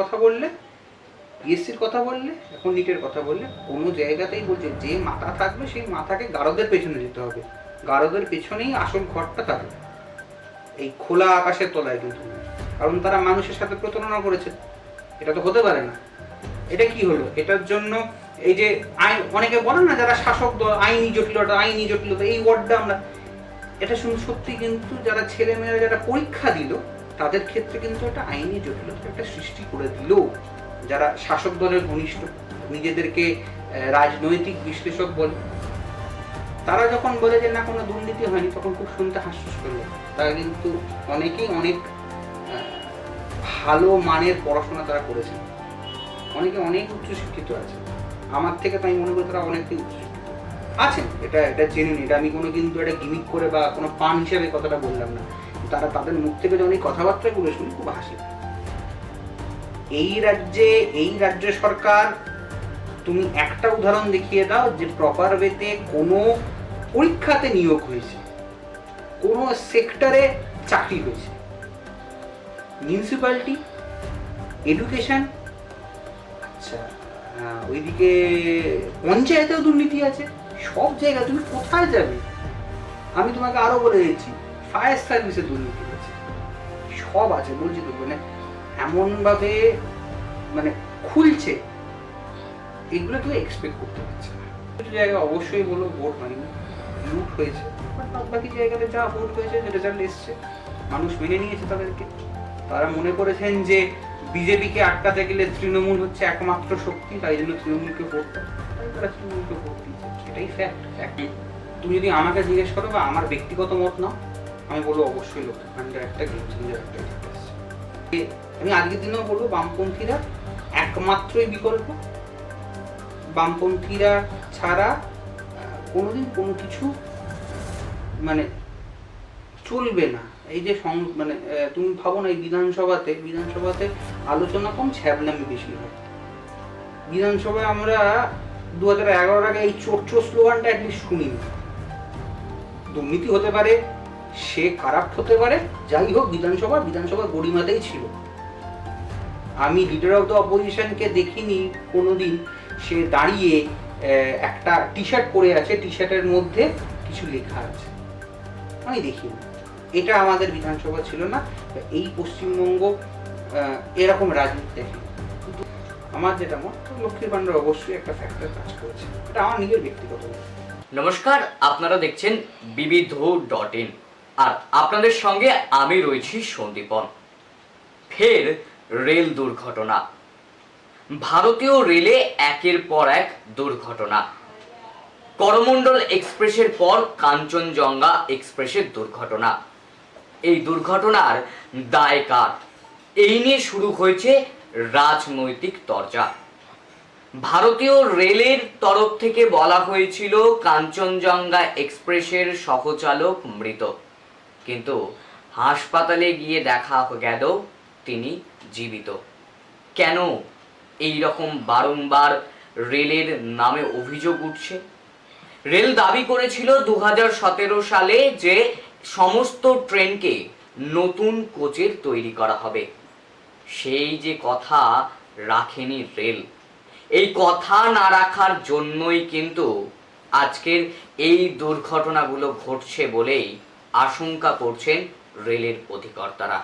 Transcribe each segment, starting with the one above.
কথা বললে পিএসসির কথা বললে, এখন নিটের কথা বললে, কোনো জায়গাতেই বলছে, যে মাথা থাকবে সেই মাথাকে গারদের পেছনে যেতে হবে। গারদের পেছনেই আসল ঘরটা থাকবে। এই খোলা আকাশের তলায় কিন্তু কারণ তারা মানুষের সাথে প্রতারণা করেছে। এটা তো হতে পারে না। এটা কি হলো? এটার জন্য এই যে আইন, অনেকে বলেন না যারা শাসক দল, আইনি জটিলতা আইনি জটিলতা, এই ওয়ার্ডটা আমরা এটা শুনে সত্যি কিন্তু যারা ছেলেমেয়েরা যারা পরীক্ষা দিল তাদের ক্ষেত্রে কিন্তু একটা আইনি জটিলতা, একটা সৃষ্টি করে দিল। যারা শাসক দলের ঘনিষ্ঠ, নিজেদেরকে রাজনৈতিক বিশ্লেষক বলে। তারা যখন বলে যে, না, কোনো দুর্নীতি হয়নি, তখন খুব শুনতে হাস্যস করল তারা কিন্তু অনেকেই অনেক ভালো মানের পড়াশোনা তারা করেছেন। অনেকে অনেক উচ্চশিক্ষিত আছে। আমার থেকে তাই মনে করি তারা অনেকটাই উচ্চশিক্ষিত আছেন, এটা এটা জেনে নিই এটা আমি কোনো কিন্তু একটা গিমিক করে বা কোনো পান হিসাবে কথাটা বললাম না। তারা তাদের মুখ থেকে যখন এই কথাবার্তাগুলো শুনি খুব হাসি এই রাজ্যে, এই রাজ্য সরকার, তুমি একটা উদাহরণ দেখিয়ে দাও যে প্রপার ওয়েতে কোনো পরীক্ষাতে নিয়োগ হয়েছে, কোনো সেক্টরে চাকরি হয়েছে। মিউনিসিপ্যালিটি এডুকেশন আচ্ছা ওইদিকে পঞ্চায়েতেও দুর্নীতি আছে, সব জায়গায় তুমি কোথায় যাবে? আমি তোমাকে আরও বলে দিচ্ছি ফায়ার সার্ভিসে দুর্নীতি আছে সব আছে, বলছি তো মানে এমনভাবে মানে খুলছে, এগুলো কেউ এক্সপেক্ট করতে পারছে না। কিছু জায়গায় অবশ্যই বলো ভোট হয়নি লুট হয়েছে। বাদ বাকি জায়গাতে যা ভোট হয়েছে, যে রেজাল্ট এসছে, মানুষ মেনে নিয়েছে তাদেরকে। তারা মনে করেছেন যে বিজেপিকে আটকাতে গেলে তৃণমূল হচ্ছে একমাত্র শক্তি, তাই জন্য তৃণমূলকে ভোট তারা তৃণমূলকে ভোট দিয়েছে এটাই ফ্যাক্ট তুমি যদি আমাকে জিজ্ঞেস করো বা আমার ব্যক্তিগত মত নাও আমি বলব অবশ্যই লোক ভান্ডার একটা গেম চেঞ্জার একটা আছে। আমি আজকের দিনেও বলব বামপন্থীরা একমাত্রই বিকল্প। বামপন্থীরা ছাড়া কোনোদিন কোনো কিছু মানে চলবে না। এই যে সং- মানে তুমি ভাবো না এই বিধানসভাতে বিধানসভাতে আলোচনা কম, ছ্যাবলামি বেশি হয়। বিধানসভায় আমরা দু হাজার এগারোর আগে এই চোর চোর স্লোগানটা অ্যাটলিস্ট শুনিনি। দুর্নীতি হতে পারে সে খারাপ হতে পারে, যাই হোক বিধানসভা বিধানসভা গরিমাতেই ছিল। আমি লিডার অফ দ্য অপোজিশনকে দেখিনি কোনোদিন। সে দাঁড়িয়ে একটা টি শার্ট পরে আছে টি শার্টের মধ্যে কিছু লেখা আছে। আমি দেখিনি। এটা আমাদের বিধানসভা ছিল না। এই পশ্চিমবঙ্গ এরকম রাজনীতি দেখি। আমার যেটা মত, লক্ষ্মীর ভান্ডার অবশ্যই একটা ফ্যাক্টর কাজ করেছে। এটা আমার নিজের ব্যক্তিগত নমস্কার, আপনারা দেখছেন বিবিধ ডট ইন। আর আপনাদের সঙ্গে আমি রয়েছি সন্দীপন। ফের রেল দুর্ঘটনা। ভারতীয় রেলে একের পর এক দুর্ঘটনা। করমণ্ডল এক্সপ্রেসের পর কাঞ্চনজঙ্ঘা এক্সপ্রেসের দুর্ঘটনা। এই দুর্ঘটনার দায় কার? এই নিয়ে শুরু হয়েছে রাজনৈতিক তরজা। ভারতীয় রেলের তরফ থেকে বলা হয়েছিল, কাঞ্চনজঙ্ঘা এক্সপ্রেসের সহচালক মৃত। কিন্তু হাসপাতালে গিয়ে দেখা গেল তিনি জীবিত। কেন এই রকম বারংবার রেলের নামে অভিযোগ উঠছে? রেল দাবি করেছিল দু হাজার সতেরো সালে যে সমস্ত ট্রেনকে নতুন কোচের তৈরি করা হবে। সেই যে কথা রাখেনি রেল। এই কথা না রাখার জন্যই কিন্তু আজকের এই দুর্ঘটনাগুলো ঘটছে বলেই আশঙ্কা করছেন রেলের অধিকর্তারা।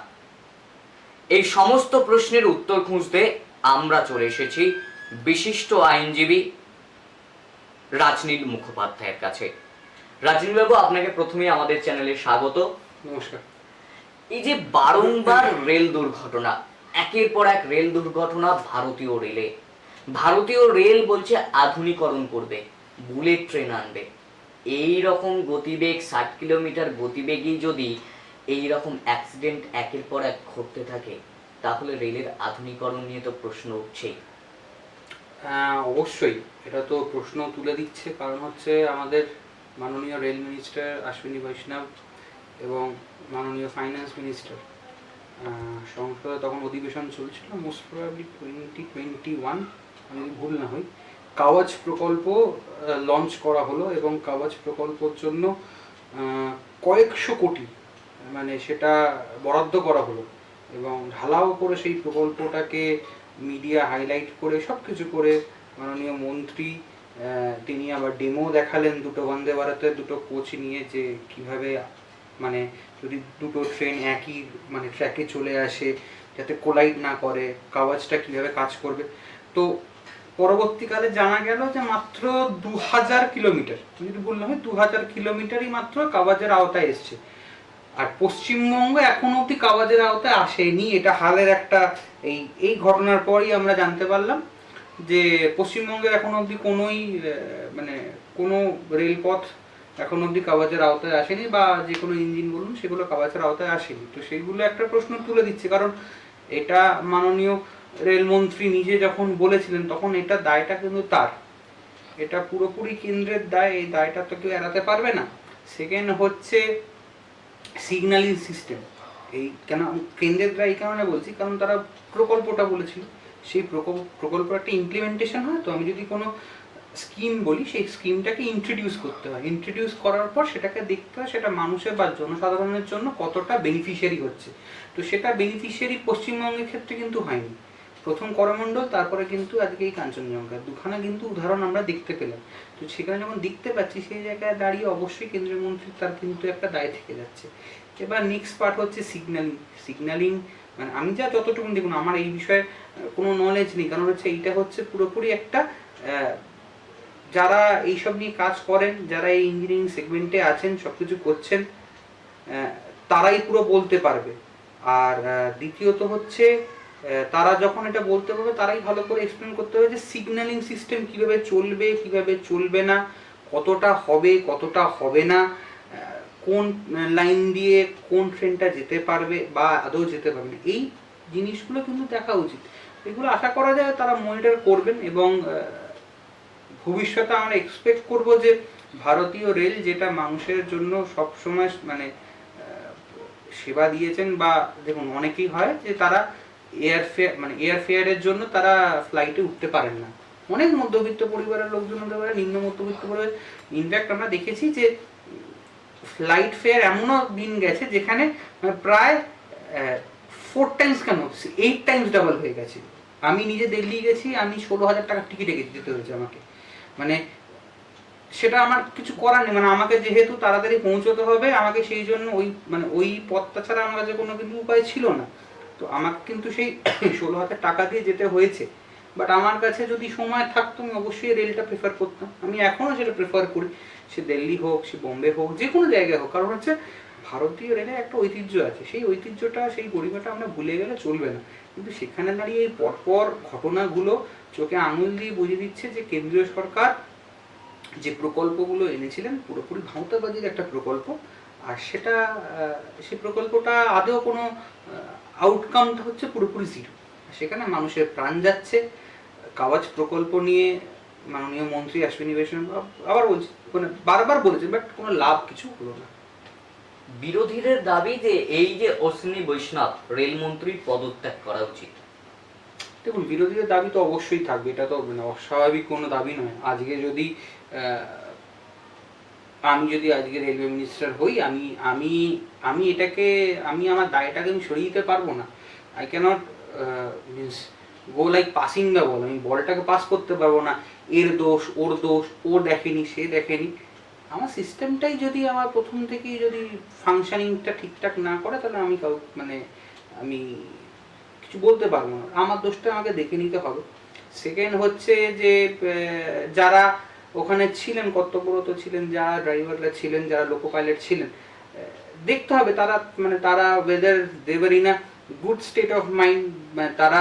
এই সমস্ত প্রশ্নের উত্তর খুঁজতে আমরা চলে এসেছি বিশিষ্ট আইনজীবী রাজনীল মুখোপাধ্যায়ের কাছে। রাজনীলবাবু আপনাকে প্রথমেই আমাদের চ্যানেলে স্বাগত। নমস্কার। এই যে বারংবার রেল দুর্ঘটনা একের পর এক রেল দুর্ঘটনা ভারতীয় রেলে। ভারতীয় রেল বলছে আধুনিকরণ করবে বুলেট ট্রেন আনবে। এই রকম গতিবেগ ষাট কিলোমিটার গতিবেগই যদি এই রকম অ্যাক্সিডেন্ট একের পর এক ঘটতে থাকে তাহলে রেলের আধুনিকরণ নিয়ে তো প্রশ্ন উঠছেই। হ্যাঁ, অবশ্যই। এটা তো প্রশ্ন তুলে দিচ্ছে। কারণ হচ্ছে আমাদের মাননীয় রেল মিনিস্টার অশ্বিনী বৈষ্ণব এবং মাননীয় ফাইন্যান্স মিনিস্টার। সংসদে তখন অধিবেশন চলছিল। Most probably twenty twenty one আমি ভুল না হই। কাওয়াজ প্রকল্প লঞ্চ করা হলো এবং কাওয়াজ প্রকল্পর জন্য কয়েকশো কোটি মানে সেটা বরাদ্দ করা হলো এবং ঢালাও করে সেই প্রকল্পটাকে মিডিয়া হাইলাইট করে সব কিছু করে মাননীয় মন্ত্রী তিনি আবার ডেমো দেখালেন দুটো বন্দে ভারতের, দুটো কোচ নিয়ে যে কীভাবে মানে যদি দুটো ট্রেন একই মানে ট্র্যাকে চলে আসে, যাতে কোলাইড না করে, কাওয়াজটা কীভাবে কাজ করবে। তো পরবর্তীকালে জানা গেল যে মাত্র দু হাজার কিলোমিটার যদি বললাম দু হাজার কিলোমিটারই মাত্র কাওয়াজের আওতায় এসছে। আর পশ্চিমবঙ্গ এখনও অব্দি কাওয়াজের আওতায় আসেনি, এটা হালের একটা এই এই ঘটনার পরই আমরা জানতে পারলাম যে পশ্চিমবঙ্গের এখন অবধি কোনোই মানে কোনো রেলপথ এখন অবধি কাওয়াজের আওতায় আসেনি বা যে কোনো ইঞ্জিন বলুন সেগুলো কাওয়াজের আওতায় আসেনি। তো সেইগুলো একটা প্রশ্ন তুলে দিচ্ছে, কারণ এটা মাননীয় রেলমন্ত্রী নিজে যখন বলেছিলেন, তখন এটা দায়টা কিন্তু তার। এটা পুরোপুরি কেন্দ্রের দায়, এই দায়টা তো কেউ এড়াতে পারবে না। সেকেন্ড হচ্ছে সিগন্যালিং সিস্টেম এই কেন, কেন্দ্রের দায় এই কারণে বলছি, কারণ তারা প্রকল্পটা বলেছিল। সেই প্রকল্প একটা ইমপ্লিমেন্টেশন হয়, তো আমি যদি কোনো স্কিম বলি, সেই স্কিমটাকে ইন্ট্রোডিউস করতে হয়। ইন্ট্রোডিউস করার পর সেটাকে দেখতে হয়, সেটা মানুষের বা জনসাধারণের জন্য কতটা বেনিফিশিয়ারি হচ্ছে। তো সেটা বেনিফিশিয়ারি পশ্চিমবঙ্গের ক্ষেত্রে কিন্তু হয়নি। প্রথম করমণ্ডল, তারপরে কিন্তু আজকে এই কাঞ্চনজঙ্ঘা দুখানা কিন্তু উদাহরণ আমরা দেখতে পেলাম। তো সেখানে যখন দেখতে পাচ্ছি, সেই জায়গায় দাঁড়িয়ে অবশ্যই কেন্দ্রীয় মন্ত্রী তার কিন্তু একটা দায় থেকে যাচ্ছে। এবার নেক্সট পার্ট হচ্ছে সিগন্যালিং সিগন্যালিং মানে আমি যা যতটুকু দেখুন, আমার এই বিষয়ে কোনো নলেজ নেই। কারণ হচ্ছে এইটা হচ্ছে পুরোপুরি একটা যারা এইসব নিয়ে কাজ করেন, যারা এই ইঞ্জিনিয়ারিং সেগমেন্টে আছেন সব কিছু করছেন তারাই পুরো বলতে পারবে। আর দ্বিতীয়ত হচ্ছে তারা যখন এটা বলতে পারবে, তারাই ভালো করে এক্সপ্লেন করতে হবে যে সিগন্যালিং সিস্টেম কীভাবে চলবে কীভাবে চলবে না, কতটা হবে কতটা হবে না কোন লাইন দিয়ে কোন ট্রেনটা যেতে পারবে বা আদৌ যেতে পারবে এই জিনিসগুলো কিন্তু দেখা উচিত। এগুলো আশা করা যায় তারা মনিটর করবেন এবং ভবিষ্যতে আমরা এক্সপেক্ট করব যে ভারতীয় রেল যেটা মানুষের জন্য সব সময় মানে সেবা দিয়েছেন বা দেখুন, অনেকেই হয় যে তারা এয়ার ফেয়ার মানে এয়ার ফেয়ারের জন্য তারা ফ্লাইটে উঠতে পারেন না। অনেক মধ্যবিত্ত পরিবারের লোকজন হতে পারে, নিম্ন মধ্যবিত্ত পরিবার ইনফ্যাক্ট আমরা দেখেছি যে ফ্লাইট ফেয়ার এমনও দিন গেছে যেখানে মানে প্রায় ফোর টাইমস কেন এইট টাইমস ডাবল হয়ে গেছে। আমি নিজে দিল্লি গেছি, আমি ষোলো হাজার টাকার টিকিটে যেতে হয়েছে আমাকে। মানে সেটা আমার কিছু করার নেই মানে আমাকে যেহেতু তাড়াতাড়ি পৌঁছতে হবে, আমাকে সেই জন্য ওই মানে ওই পথটা ছাড়া আমার কাছে কোনো কিন্তু উপায় ছিল না। তো আমাকে কিন্তু সেই ষোলো হাজার টাকা দিয়ে যেতে হয়েছে। বাট আমার কাছে যদি সময় থাকতো, আমি অবশ্যই রেলটা প্রেফার করতাম। আমি এখনও সেটা প্রেফার করি। সে দিল্লি হোক, সে বোম্বে হোক, যে কোনো জায়গায় হোক। কারণ হচ্ছে ভারতীয় রেলের একটা ঐতিহ্য আছে। সেই ঐতিহ্যটা, সেই গরিমাটা আমরা ভুলে গেলে চলবে না। কিন্তু সেখানে দাঁড়িয়ে এই পরপর ঘটনাগুলো চোখে আঙুল দিয়ে বুঝিয়ে দিচ্ছে যে কেন্দ্রীয় সরকার যে প্রকল্পগুলো এনেছিলেন, পুরোপুরি ভাঁওতাবাজির একটা প্রকল্প। আর সেটা সেই প্রকল্পটা আদৌ কোনো আউটকামটা হচ্ছে পুরোপুরি জিরো সেখানে মানুষের প্রাণ যাচ্ছে। কাওয়াজ প্রকল্প নিয়ে মাননীয় মন্ত্রী অশ্বিনী বৈষ্ণব আবার বলছি মানে বারবার বলেছেন বাট কোনো লাভ কিছু হলো না। বিরোধীদের দাবি যে এই যে অশ্বিনী বৈষ্ণব রেলমন্ত্রীর পদত্যাগ করা উচিত। দেখুন বিরোধীদের দাবি তো অবশ্যই থাকবে এটা তো মানে অস্বাভাবিক কোনো দাবি নয়। আজকে যদি আহ, আমি যদি আজকে রেলওয়ে মিনিস্টার হই, আমি আমি আমি এটাকে, আমি আমার দায়টাকে আমি সরিয়ে দিতে পারব না। I can't means go like passing the ball আমি বলটাকে পাস করতে পারব না। এর দোষ, ওর দোষ, ও দেখেনি, সে দেখেনি। আমার সিস্টেমটাই যদি আমার প্রথম থেকেই যদি ফাংশনিংটা ঠিকঠাক না করে, তাহলে আমি কাউ মানে আমি কিছু বলতে পারব না। আমার দোষটা আমাকে দেখে নিতে হবে। সেকেন্ড হচ্ছে যে যারা ওখানে ছিলেন, কর্তব্যরত ছিলেন, যারা ড্রাইভাররা ছিলেন, যারা লোকো পাইলট ছিলেন দেখতে হবে তারা মানে তারা whether they were in a good state of mind তারা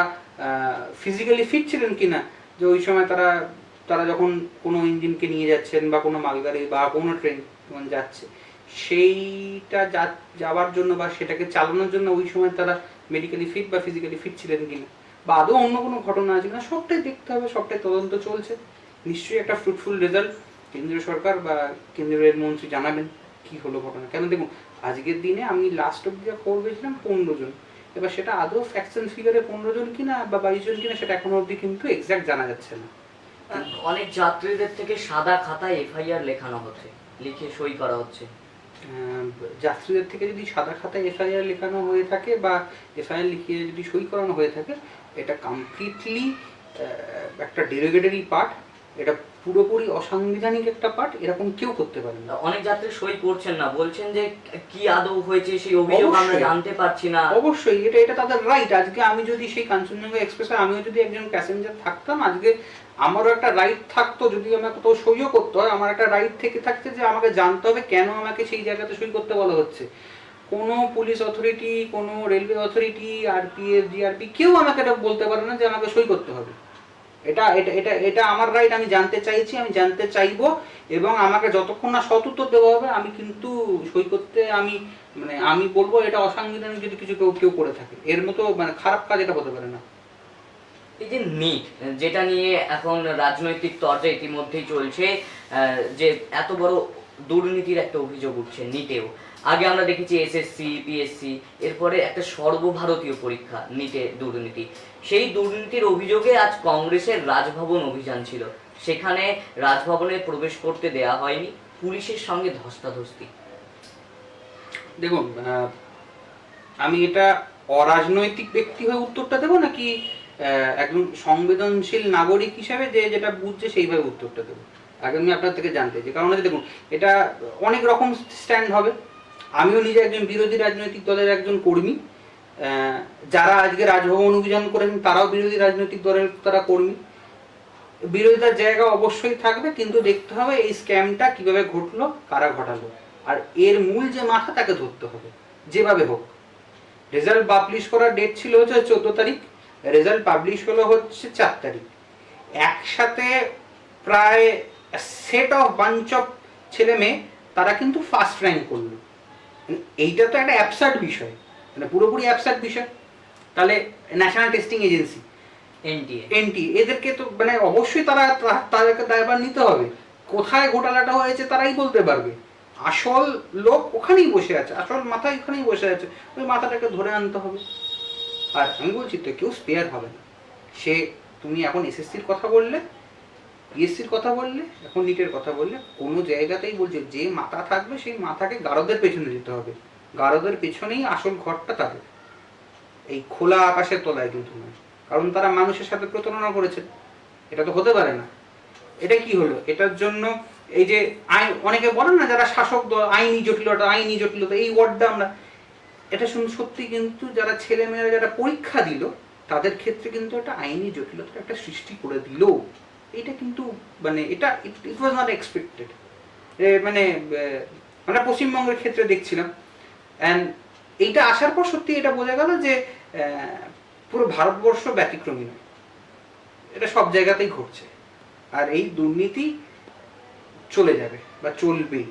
ফিজিক্যালি ফিট ছিলেন কিনা, যে ওই সময় তারা তারা যখন কোনো ইঞ্জিনকে নিয়ে যাচ্ছেন বা কোনো মালগাড়ি বা কোনো ট্রেন যখন যাচ্ছে, সেইটা যাওয়ার জন্য বা সেটাকে চালানোর জন্য ওই সময় তারা মেডিকেলি ফিট বা ফিজিক্যালি ফিট ছিলেন কিনা, বা আদৌ অন্য কোনো ঘটনা আছে কিনা, সবটাই দেখতে হবে, সবটাই তদন্ত চলছে। নিশ্চয়ই একটা ফ্রুটফুল রেজাল্ট কেন্দ্রীয় সরকার বা কেন্দ্রীয় রেলমন্ত্রী জানাবেন কি হলো ঘটনা। কেন দেখুন আজকের দিনে আমি লাস্ট অব্দি যা খবর পেয়েছিলাম পনেরো জন। এবার সেটা আদৌ ফ্যাকশন ফিগারে পনেরো জন কিনা বা বাইশ জন কিনা সেটা এখনও অবধি কিন্তু এক্সাক্ট জানা যাচ্ছে না। অনেক যাত্রীদের থেকে সাদা খাতায় এফআইআর লেখানো হচ্ছে লিখে সই করা হচ্ছে। যাত্রীদের থেকে যদি সাদা খাতায় এফআইআর লেখানো হয়ে থাকে বা এফআইআর লিখিয়ে যদি সই করানো হয়ে থাকে এটা কমপ্লিটলি একটা ডেরিগেটরি পার্ট এটা পুরোপুরি অসাংবিধানিক একটা পার্ট এরকম কেউ করতে পারে না। অনেক যাত্রী সই করছেন না বলছেন যে কি আদৌ হয়েছে সেই অভিযোগ আমরা জানতে পারছি না। অবশ্যই এটা এটা তাদের রাইট আজকে আমি যদি সেই কাঞ্চনজঙ্ঘা এক্সপ্রেসে আমিও যদি একজন প্যাসেঞ্জার থাকতাম আজকে আমারও একটা রাইট থাকতো যদি আমার কোথাও সইও করতে হয় আমার একটা রাইট থেকে থাকছে যে আমাকে জানতে হবে কেন আমাকে সেই জায়গাতে সই করতে বলা হচ্ছে। কোনো পুলিশ অথরিটি কোনো রেলওয়ে অথরিটি আরপিএফ জিআরপি কেউ আমাকে এটা বলতে পারে না যে আমাকে সই করতে হবে। এটা এটা এটা এটা আমার রাইট আমি জানতে চাইছি, আমি জানতে চাইব, এবং আমাকে যতক্ষণ না সৎ দেওয়া হবে, আমি কিন্তু সই করতে আমি মানে আমি বলব, এটা অসাংবিধানিক যদি কিছু কেউ কেউ করে থাকে। এর মতো মানে খারাপ কাজ এটা হতে পারে না। এই যে নিট, যেটা নিয়ে এখন রাজনৈতিক চর্চা ইতিমধ্যেই চলছে যে এত বড় দুর্নীতির একটা অভিযোগ উঠছে নিটেও। আগে আমরা দেখেছি এসএসসি পিএসসি এরপরে একটা সর্বভারতীয় পরীক্ষা নিটে দুর্নীতি। সেই দুর্নীতির অভিযোগে আজ কংগ্রেসের রাজভবন অভিযান ছিল। সেখানে রাজভবনে প্রবেশ করতে দেয়া হয়নি, পুলিশের সঙ্গে ধস্তাধস্তি। দেখুন আমি এটা অরাজনৈতিক ব্যক্তি হয়ে উত্তরটা দেবো নাকি একজন সংবেদনশীল নাগরিক হিসাবে যে যেটা বুঝছে সেইভাবে উত্তরটা দেবো? আগে আমি আপনার থেকে জানতে চাই। কারণ দেখুন, এটা অনেক রকম স্ট্যান্ড হবে। আমিও নিজে একজন বিরোধী রাজনৈতিক দলের একজন কর্মী যারা আজকে রাজভবন অভিযান করেছেন তারাও বিরোধী রাজনৈতিক দলের তারা কর্মী। বিরোধিতার জায়গা অবশ্যই থাকবে, কিন্তু দেখতে হবে এই স্ক্যামটা কীভাবে ঘটলো, কারা ঘটালো। আর এর মূল যে মাথা তাকে ধরতে হবে, যেভাবে হোক। রেজাল্ট পাবলিশ করার ডেট ছিল হচ্ছে চোদ্দ তারিখ, রেজাল্ট পাবলিশ হলো হচ্ছে চার তারিখ। একসাথে প্রায় সেট অফ বাঞ্চ ছেলে মেয়ে তারা কিন্তু ফার্স্ট র্যাঙ্ক করল। এইটা তো একটা অ্যাবসার্ট বিষয়। মানে পুরোপুরি অ্যাবসার্ট বিষয়। তাহলে national testing agency NTA NT এদেরকে তো মানে অবশ্যই তারা তাদেরকে দায়ভার নিতে হবে। কোথায় ঘোটালাটা হয়েছে তারাই বলতে পারবে। আসল লোক ওখানেই বসে আছে আসল মাথা ওখানেই বসে আছে। ওই মাথাটাকে ধরে আনতে হবে। আর আমি বলছি তো কেউ স্পেয়ার হবে না। সে তুমি এখন এসএসসির কথা বললে পিএসসির কথা বললে, এখন নিটের কথা বললে, কোনো জায়গাতেই বলছে, যে মাথা থাকবে সেই মাথাকে গারদের পেছনে যেতে হবে। গারদের পেছনেই আসল ঘরটা তাদের। এই খোলা আকাশের তলায় কিন্তু নয়। কারণ তারা মানুষের সাথে প্রতারণা করেছে। এটা তো হতে পারে না। এটা কি হলো? এটার জন্য এই যে আইন, অনেকে বলেন না যারা শাসক দল, আইনি জটিলতা আইনি জটিলতা, এই ওয়ার্ডটা আমরা, এটা শুন সত্যি কিন্তু যারা ছেলেমেয়েরা যারা পরীক্ষা দিল, তাদের ক্ষেত্রে কিন্তু একটা আইনি জটিলতা একটা সৃষ্টি করে দিল। এটা কিন্তু মানে এটা ইট ওয়াজ নট এক্সপেক্টেড মানে আমরা পশ্চিমবঙ্গের ক্ষেত্রে দেখছিলাম। অ্যান্ড এইটা আসার পর সত্যি এটা বোঝা গেল যে পুরো ভারতবর্ষ ব্যতিক্রমী নয়। এটা সব জায়গাতেই ঘটছে। আর এই দুর্নীতি চলে যাবে বা চলবে,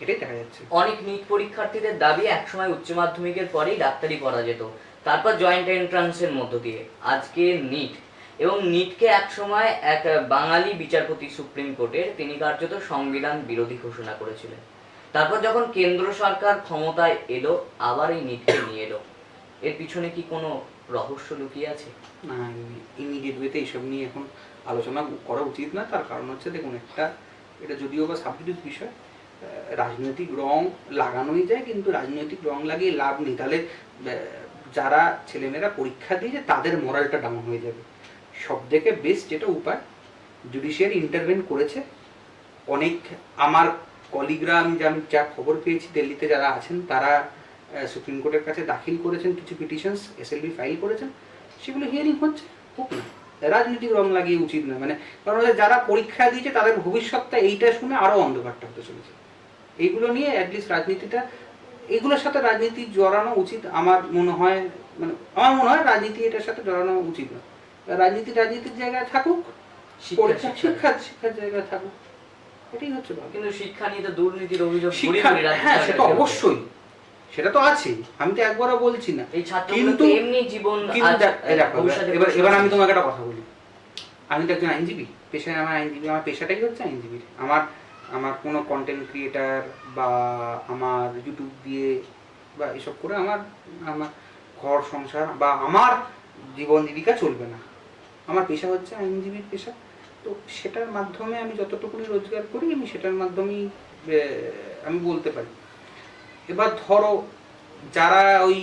এটাই দেখা যাচ্ছে। অনেক নিট পরীক্ষার্থীদের দাবি একসময় উচ্চ মাধ্যমিকের পরেই ডাক্তারি করা যেত। তারপর জয়েন্ট এন্ট্রান্সের মধ্য দিয়ে। আজকে নিট এবং নিটকে একসময় এক বাঙালি বিচারপতি সুপ্রিম কোর্টের তিনি কার্যত সংবিধান বিরোধী ঘোষণা করেছিলেন। তারপর যখন কেন্দ্র সরকার ক্ষমতায় এলো, আবার এই নিটকে নিয়ে এলো। এর পিছনে কি কোনো রহস্য লুকিয়ে আছে? না ইমিডিয়েট ওয়েতে এইসব নিয়ে এখন আলোচনা করা উচিত না। তার কারণ হচ্ছে, দেখুন, একটা, এটা যদিও বা সাবজেক্টিভ বিষয় রাজনৈতিক রং লাগানোই যায়, কিন্তু রাজনৈতিক রং লাগিয়ে লাভ নেই। তাহলে যারা ছেলেমেয়েরা পরীক্ষা দিয়েছে, তাদের মোরালটা ডাউন হয়ে যাবে। সব থেকে বেস্ট যেটা উপায় জুডিশিয়ারি ইন্টারভেন করেছে, অনেক আমার কলিগরা আমি যা আমি যা খবর পেয়েছি দিল্লিতে যারা আছেন, তারা সুপ্রিম কোর্টের কাছে দাখিল করেছেন, কিছু পিটিশনস এসএলবি ফাইল করেছেন, সেগুলো হিয়ারিং হচ্ছে, হোক না। রাজনৈতিক রং লাগিয়ে উচিত না মানে কারণ যারা পরীক্ষা দিয়েছে, তাদের ভবিষ্যৎটা এইটা শুনে আরও অন্ধকারটা হতে চলেছে। এইগুলো নিয়ে অ্যাটলিস্ট রাজনীতিটা এইগুলোর সাথে রাজনীতি জড়ানো উচিত, আমার মনে হয় মানে আমার মনে হয় রাজনীতি এটার সাথে জড়ানো উচিত না। রাজনীতি রাজনীতির জায়গায় থাকুক শিক্ষা, পরীক্ষা শিক্ষা। শিক্ষা শিক্ষার জায়গায় থাকুক এটাই হচ্ছে কিন্তু শিক্ষা নিয়ে তো দুর্নীতির অভিযোগ হ্যাঁ সেটা অবশ্যই সেটা তো আছে আমি তো একবারও বলছি না। কিন্তু এমনি জীবন এবার এবার আমি তোমাকে একটা কথা বলি। আমি তো একজন আইনজীবী পেশায় আমার আইনজীবী আমার পেশাটাই হচ্ছে আইনজীবীর আমার আমার কোনো কন্টেন্ট ক্রিয়েটার বা আমার ইউটিউব দিয়ে বা এসব করে আমার আমার ঘর সংসার বা আমার জীবন জীবিকা চলবে না। আমার পেশা হচ্ছে আইনজীবীর পেশা। তো সেটার মাধ্যমে আমি যতটুকুনি রোজগার করি আমি সেটার মাধ্যমেই আমি বলতে পারি। এবার ধরো যারা ওই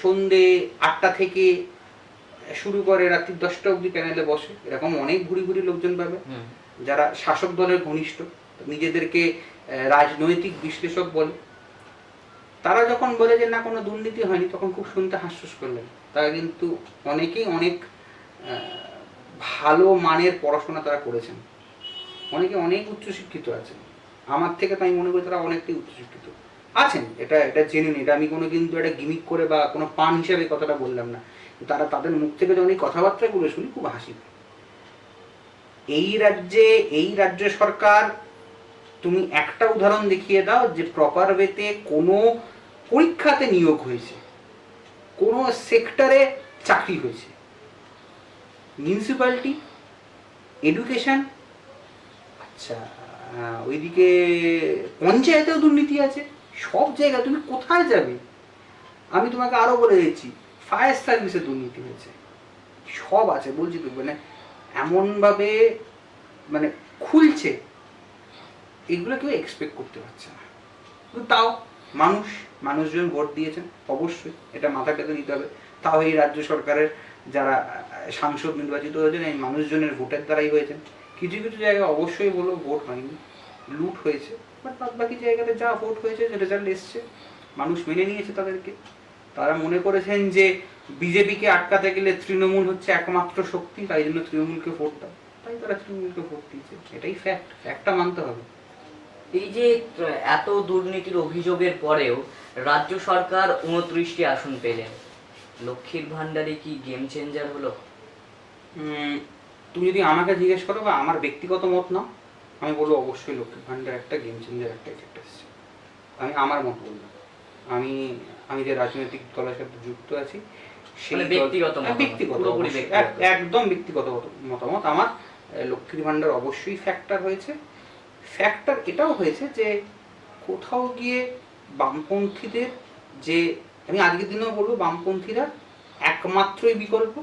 সন্ধে আটটা থেকে শুরু করে রাত্রি দশটা অবধি প্যানেলে বসে এরকম অনেক ঘুরি ঘুরি লোকজন পাবে। যারা শাসক দলের ঘনিষ্ঠ নিজেদেরকে রাজনৈতিক বিশ্লেষক বলে তারা যখন বলে যে না কোনো দুর্নীতি হয়নি তখন খুব শুনতে হাস্যস করলেন তারা কিন্তু অনেকেই অনেক ভালো মানের পড়াশোনা তারা করেছেন। অনেকে অনেক উচ্চশিক্ষিত আছেন। আমার থেকে তো আমি মনে করি তারা অনেকটাই উচ্চশিক্ষিত আছেন, এটা এটা জেনে নিই এটা আমি কোনো কিন্তু একটা গিমিক করে বা কোনো পান হিসাবে কথাটা বললাম না। তারা তাদের মুখ থেকে যখন এই কথাবার্তাগুলো শুনি, খুব হাসি। এই রাজ্যে, এই রাজ্য সরকার, তুমি একটা উদাহরণ দেখিয়ে দাও যে প্রপার ওয়েতে কোনো পরীক্ষাতে নিয়োগ হয়েছে। কোনো সেক্টরে চাকরি হয়েছে। মিউনিসিপ্যালিটি এডুকেশন আচ্ছা ওইদিকে পঞ্চায়েতেও দুর্নীতি আছে, সব জায়গায় তুমি কোথায় যাবে? আমি তোমাকে আরও বলে দিচ্ছি ফায়ার সার্ভিসে দুর্নীতি হয়েছে, সব আছে, বলছি তো মানে এমনভাবে মানে খুলছে, এগুলো কেউ এক্সপেক্ট করতে পারছে না। তাও মানুষ, মানুষজন ভোট দিয়েছেন, অবশ্যই, এটা মাথা পেতে নিতে হবে, তাও এই রাজ্য সরকারের যারা সাংসদ নির্বাচিত হয়েছেন, এই মানুষজনের ভোটের দ্বারাই হয়েছেন কিছু কিছু জায়গায় অবশ্যই বলব ভোট হয়নি, লুট হয়েছে। বাট বাদ বাকি জায়গাতে যা ভোট হয়েছে রেজাল্ট এসছে, মানুষ মেনে নিয়েছে তাদেরকে। তারা মনে করেছেন যে বিজেপিকে আটকাতে গেলে তৃণমূল হচ্ছে একমাত্র শক্তি, তাই জন্য তৃণমূলকে ভোট দাও। তাই তারা তৃণমূলকে ভোট দিয়েছে। এটাই ফ্যাক্ট ফ্যাক্টটা মানতে হবে। এই যে, এত দুর্নীতির অভিযোগের পরেও রাজ্য সরকার উনত্রিশটি আসন পেলেন। লক্ষ্মীর ভান্ডারে কি গেম চেঞ্জার হলো? তুমি যদি আমাকে জিজ্ঞেস করো বা আমার ব্যক্তিগত মত নাও আমি বলব অবশ্যই লক্ষ্মীর ভান্ডার একটা গেম চেঞ্জার একটা এফেক্ট এসেছে। আমি আমার মত বললাম আমি আমি যে রাজনৈতিক দলের সাথে যুক্ত আছি সেই মানে ব্যক্তিগত হ্যাঁ, ব্যক্তিগত একদম ব্যক্তিগত মতামত। আমার লক্ষ্মীর ভান্ডার অবশ্যই ফ্যাক্টর হয়েছে। ফ্যাক্টর এটাও হয়েছে যে কোথাও গিয়ে বামপন্থীদের যে আমি আজকের দিনেও বলব, বামপন্থীরা একমাত্রই বিকল্প।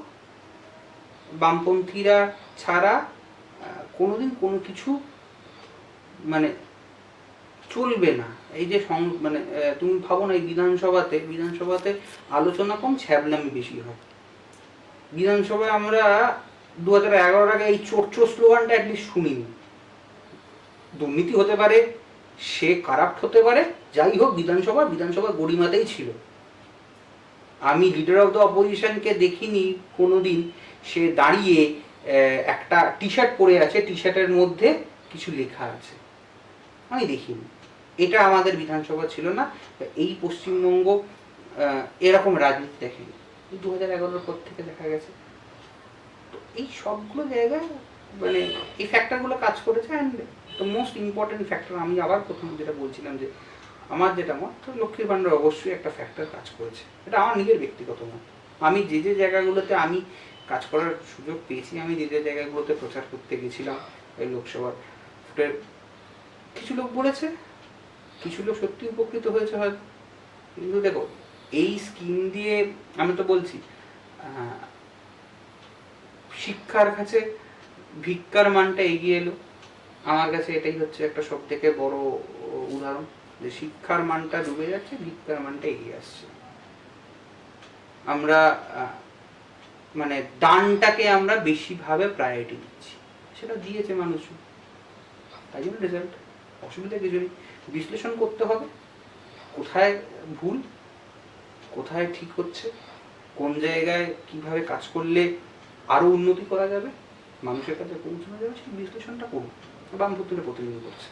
বামপন্থীরা ছাড়া কোনোদিন কোনো কিছু মানে চলবে না। এই যে সং মানে তুমি ভাবো না এই বিধানসভাতে বিধানসভাতে আলোচনা কম, ছ্যাবলামি বেশি হয়। বিধানসভায় আমরা দু হাজার এগারোর আগে এই চোর চোর স্লোগানটা অ্যাটলিস্ট শুনিনি। দুর্নীতি হতে পারে, সে কারাপ্ট হতে পারে, যাই হোক বিধানসভা বিধানসভা গরিমাতেই ছিল। আমি লিডার অফ দ্য অপোজিশনকে দেখিনি কোনোদিন। সে দাঁড়িয়ে একটা টি শার্ট পরে আছে। টি শার্টের মধ্যে কিছু লেখা আছে। আমি দেখিনি। এটা আমাদের বিধানসভা ছিল না। এই পশ্চিমবঙ্গ এরকম রাজনীতি দেখেনি। দু হাজার এগারোর পর থেকে দেখা গেছে। তো এই সবগুলো জায়গায় মানে এই ফ্যাক্টরগুলো কাজ করেছে। And the most important factor আমি আবার প্রথম যেটা বলছিলাম যে আমার যেটা মত, লক্ষ্মীর ভাণ্ডার অবশ্যই একটা ফ্যাক্টর কাজ করেছে। এটা আমার নিজের ব্যক্তিগত মত। আমি যে যে জায়গাগুলোতে আমি কাজ করার সুযোগ পেয়েছি, আমি যে যে জায়গাগুলোতে প্রচার করতে গেছিলাম, এই লোকসভার ভোটের কিছু লোক বলেছে, কিছু লোক সত্যি উপকৃত হয়েছে হয়তো। কিন্তু দেখো, এই স্কিম দিয়ে আমি তো বলছি শিক্ষার কাছে ভিক্ষার মানটা এগিয়ে এলো। আমার কাছে এটাই হচ্ছে একটা সব থেকে বড় উদাহরণ। যে শিক্ষার মানটা ডুবে যাচ্ছে, ভিক্ষার মানটা এগিয়ে আসছে। আমরা মানে দানটাকে আমরা বেশিভাবে প্রায়োরিটি দিচ্ছি। সেটা দিয়েছে মানুষ তাই জন্য রেজাল্ট অসুবিধা কিছু নেই। বিশ্লেষণ করতে হবে। কোথায় ভুল, কোথায় ঠিক হচ্ছে, কোন জায়গায় কীভাবে কাজ করলে আরও উন্নতি করা যাবে, মানুষের কাছে পৌঁছানো যাবে, সেই বিশ্লেষণটা করুন। বামপন্থীরা প্রতিদিন করছে,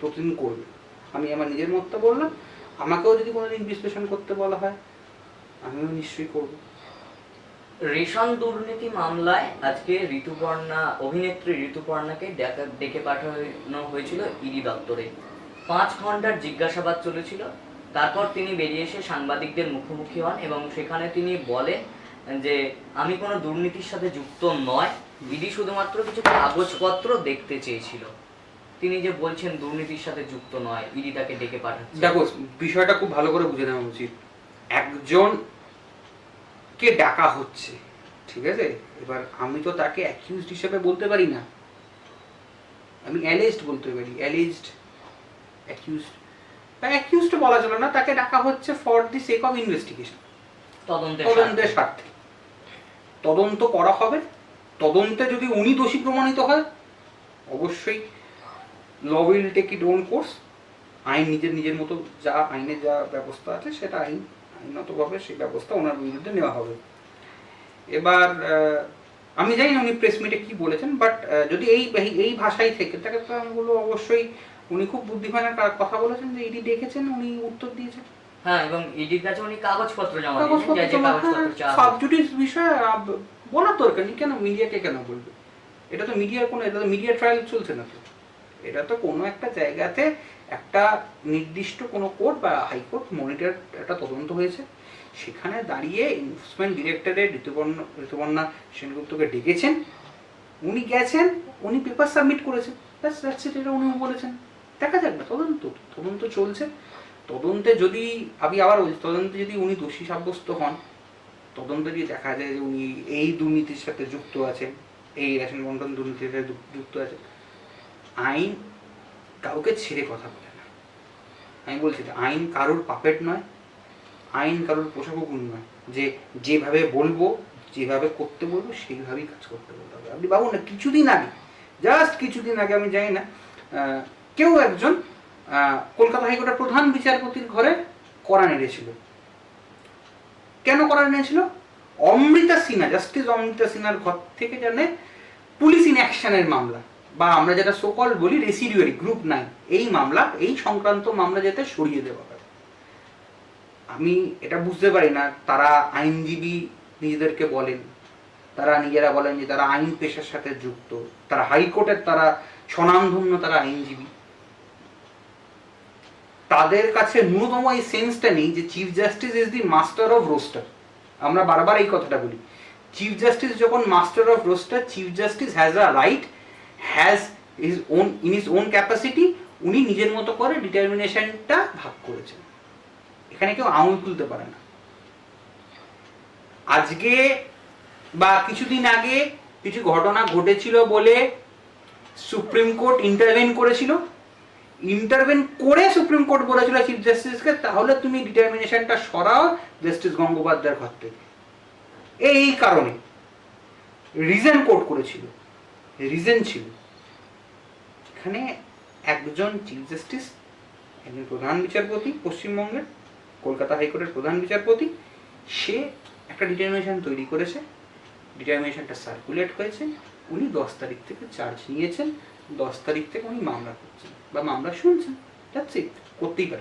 প্রতিদিন করবে। আমি আমার নিজের মতটা বললাম, আমাকেও যদি কোনোদিন বিশ্লেষণ করতে বলা হয়, আমিও নিশ্চয়ই করব। রেশন দুর্নীতি মামলায় আজকে ঋতুপর্ণা, অভিনেত্রী ঋতুপর্ণাকে ডাকা- পাঠানো হয়েছিল ইডি দপ্তরে। পাঁচ ঘণ্টার জিজ্ঞাসাবাদ চলেছিল, তারপর তিনি বেরিয়ে এসে সাংবাদিকদের মুখোমুখি হন এবং সেখানে তিনি বলেন যে, আমি কোনো দুর্নীতির সাথে যুক্ত নয়, ইডি শুধুমাত্র কিছু কাগজপত্র দেখতে চেয়েছিল। তিনি যে বলছেন দুর্নীতির সাথে যুক্ত নয় ইডি তাকে ডেকে পাঠাচ্ছে। দেখো বিষয়টা খুব ভালো করে বুঝে নেওয়া উচিত। একজন কে ডাকা হচ্ছে ঠিক আছে? এবার আমি তো তাকে অ্যাকিউজড হিসেবে বলতে পারি না। আমি অ্যালেজড বলতে পারি অ্যালেজড অ্যাকিউজড বা অ্যাকিউজড বলা চলে না তাকে ডাকা হচ্ছে for the sake of investigation তদন্তের। স্বার্থে। তদন্ত করা হবে। তদন্তে যদি উনি দোষী প্রমাণিত হয় অবশ্যই law will take it own course. আইন নিজের নিজের মতো যা আইনের যা ব্যবস্থা আছে সেটা আইন আইনতভাবে সেই ব্যবস্থা ওনার বিরুদ্ধে নেওয়া হবে। এবার আমি জানি না উনি প্রেস মিটে কি বলেছেন বাট যদি এই এই- ভাষাই থেকে তাকে তো আমি বলব অবশ্যই উনি খুব বুদ্ধিমানের কথা বলেছেন যে এটি দেখেছেন উনি উত্তর দিয়েছেন। হ্যাঁ এবং ইডির কাছে উনি কাগজপত্র জমা দিয়েছেন যে যে কাগজপত্র চাওয়া হয়েছে। সাবজুডিস বিষয়ে আব- বলার দরকার নেই কেন মিডিয়াকে কেন বলবে? এটা তো মিডিয়ার কোনো এটা তো মিডিয়া ট্রায়াল চলছে না তো। এটা তো কোনো একটা জায়গাতে একটা নির্দিষ্ট কোনো কোর্ট বা হাইকোর্ট মনিটর একটা তদন্ত হয়েছে। সেখানে দাঁড়িয়ে এনফোর্সমেন্ট ডিরেক্টরেট ঋতুপর্ণ, ঋতুপর্ণা সেনগুপ্তকে ডেকেছেন। উনি গেছেন, উনি পেপার সাবমিট করেছেন। ব্যাস এটা উনি বলেছেন। দেখা যাক না, তদন্ত তদন্ত চলছে। তদন্তে যদি আমি আবার বলছি তদন্তে যদি উনি দোষী সাব্যস্ত হন, তদন্তে দেখা যায় যে উনি এই দুর্নীতির সাথে যুক্ত আছেন, এই রেশন বন্টন দুর্নীতির সাথে যুক্ত আছেন। আইন কাউকে ছেড়ে কথা বলে না। আমি বলছি তো, আইন কারোর পাপেট নয় আইন কারোর পোষা কুকুর নয়। যে যেভাবে বলব যেভাবে করতে বলব সেইভাবেই কাজ করতে বলতে হবে। আপনি ভাবুন না কিছুদিন আগে জাস্ট কিছুদিন আগে আমি জানি না কেউ একজন কলকাতা হাইকোর্টের প্রধান বিচারপতির ঘরে করা নেড়েছিল। কেন করা নিয়েছিল অমৃতা সিনহা জাস্টিস অমৃতা সিনহার ঘর থেকে জানে পুলিশ ইন অ্যাকশনের মামলা। বা আমরা যেটা সোকল বলি রেসিডিউয়ারি গ্রুপ নাই এই মামলা, এই সংক্রান্ত মামলা যাতে সরিয়ে দেওয়া হয়। আমি এটা বুঝতে পারি না, তারা আইনজীবী নিজেদেরকে বলেন, তারা নিজেরা বলেন যে তারা আইন পেশার সাথে যুক্ত, তারা হাইকোর্টের তারা স্বনামধন্য তারা আইনজীবী। তাদের কাছে ন্যূনতম এই সেন্সটা নেই যে chief justice is the master of roster আমরা বারবার এই কথাটা বলি। চিফ জাস্টিস যখন master of roster chief justice has a right has his own in his own capacity উনি নিজের মতো করে ডিটারমিনেশনটা ভাগ করেছেন। এখানে কেউ আঙুল তুলতে পারে না। আজকে বা কিছুদিন আগে কিছু ঘটনা ঘটেছিল বলে সুপ্রিম কোর্ট ইন্টারভেন করেছিল। ইন্টারভেন করে সুপ্রিম কোর্ট বলেছিল চিফ জাস্টিসকে তাহলে তুমি ডিটারমিনেশনটা সরাও জাস্টিস গঙ্গোপাধ্যায়ের ঘর থেকে। এই কারণে রিজন কোর্ট করেছিল। রিজন ছিল। এখানে একজন চিফ জাস্টিস একজন প্রধান বিচারপতি, পশ্চিমবঙ্গের কলকাতা হাইকোর্টের প্রধান বিচারপতি, সে একটা ডিটারমিনেশন তৈরি করেছে। ডিটারমিনেশনটা সার্কুলেট হয়েছে। উনি দশ তারিখ থেকে চার্জ নিয়েছেন। দশ তারিখ থেকে উনি মামলা করছেন বা মামলা শুনছেন। দ্যাটস করতেই